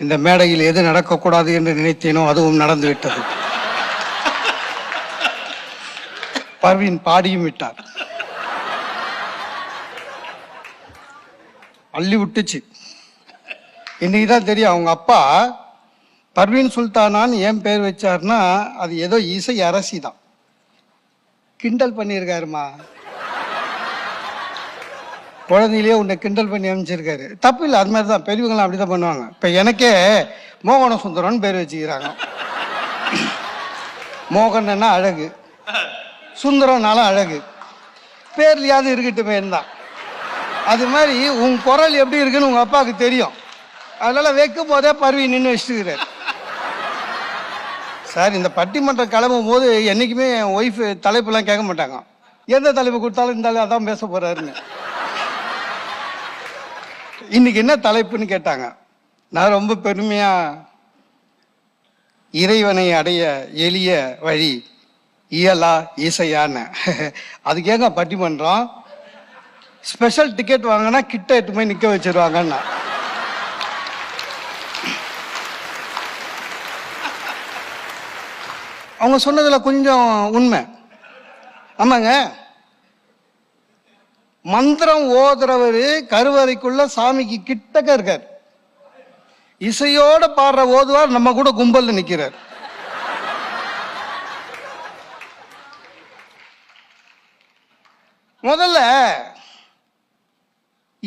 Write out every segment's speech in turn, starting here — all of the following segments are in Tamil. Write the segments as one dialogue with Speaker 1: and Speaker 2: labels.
Speaker 1: இந்த மேடையில் எது நடக்கக்கூடாது என்று நினைத்தேனோ அதுவும் நடந்து விட்டது பர்வீன் பாடியும் விட்டார். அள்ளி விட்டுச்சு. இன்னைக்கு தான் தெரியும் அவங்க அப்பா பர்வீன் சுல்தானான்னு ஏன் பேர் வச்சாருன்னா அது ஏதோ இசை அரசி தான் கிண்டல் பண்ணியிருக்காருமா? குழந்தையிலேயே உன்னை கிண்டல் பண்ணி அமைச்சிருக்காரு தப்பு இல்லை அது மாதிரி தான். பெரியவங்களாம் அப்படி தான் பண்ணுவாங்க. இப்போ எனக்கே மோகன சுந்தரம்னு பேர் வச்சுக்கிறாங்க. மோகன்னா அழகு. சுந்தரம்னாலும் அழகு. பேர்லையாவது இருக்கட்டுமே தான் அது மாதிரி உன் குரல் எப்படி இருக்குன்னு உங்கள் அப்பாவுக்கு தெரியும். அதனால் வைக்கும் போதே பருவி நின்று வச்சுக்கிறார். சார் இந்த பட்டிமன்றம் கிளம்பும் போது என்றைக்குமே என் ஒய்ஃபு தலைப்புலாம் கேட்க மாட்டாங்க. எந்த தலைப்பு கொடுத்தாலும் இருந்தாலும் அதான் பேச போகிறாருன்னு இன்னைக்கு என்ன தலைப்புன்னு கேட்டாங்க. நான் ரொம்ப பெருமையா இறைவனை அடைய எளிய வழி இயலா இசையான்னு. அதுக்கு ஏங்க பட்டிமன்றம் ஸ்பெஷல் டிக்கெட் வாங்கினா கிட்ட எட்டு போய் நிற்க வச்சிருவாங்கன்னா. அவங்க சொன்னதில் கொஞ்சம் உண்மை. ஆமாங்க. மந்திரம் ஓதுறவர் கருவறைக்குள்ள சாமிக்கு கிட்டக்க இருக்கார். இசையோட பாடுற ஓதுவார் நம்ம கூட கும்பல்ல நிக்கிறார். முதல்ல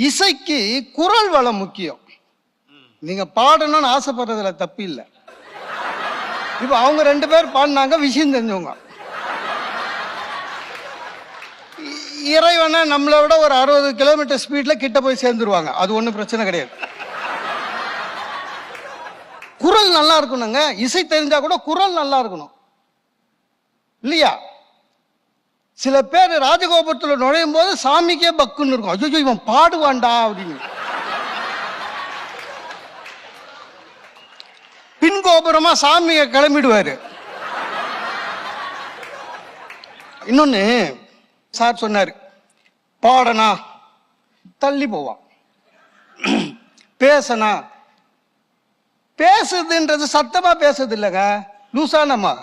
Speaker 1: இசைக்கு குரல் வளம் முக்கியம். நீங்க பாடணும்னு ஆசைப்படுறதுல தப்பு இல்லை இப்ப அவங்க ரெண்டு பேர் பாடினாங்க விஷயம் தெரிஞ்சவங்க. இறைவனை நம்மளை விட ஒரு அறுபது கிலோமீட்டர் ஸ்பீட்ல கிட்ட போய் சேர்ந்துருவாங்க. அது ஒன்றும் பிரச்சனை கிடையாது. குரல் நல்லா இருக்கணுங்க. இசை தெரிஞ்சா கூட குரல் நல்லா இருக்கணும். இல்லையா? சில பேர் ராஜகோபுரத்தில் நுழையும் போது சாமிக்கே பக்குன்னு இருக்கும். ஐயோ இவன் பாடுவான்டா அப்படின்னு. பின் கோபுரமா சாமியை கிளம்பிடுவாரு. இன்னொன்னு சார் சொன்னார் பாடனா தள்ளி போவான் பேசனா பேசுதுன்றது சத்தமா பேசுது இல்லைங்க லூசானம்மா.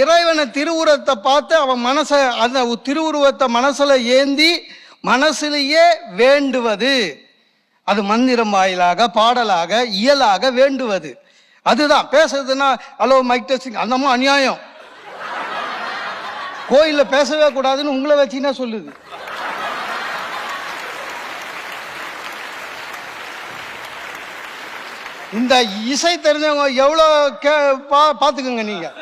Speaker 1: இறைவனை திருவுருவத்தை பார்த்து அவன் மனசை அந்த திருவுருவத்தை மனசில் ஏந்தி மனசிலேயே வேண்டுவது. அது மந்திரம் வாயிலாக பாடலாக இயலாக வேண்டுவது. அதுதான் பேசுறதுன்னா ஹலோ மைக் டெஸ்டிங். அந்தமா அநியாயம். கோயில்ல பேசவே கூடாதுன்னு உங்களை வச்சுன்னா சொல்லுது. இந்த இசை தெரிஞ்சவங்க எவ்வளோ கே பா பார்த்துக்குங்க நீங்கள்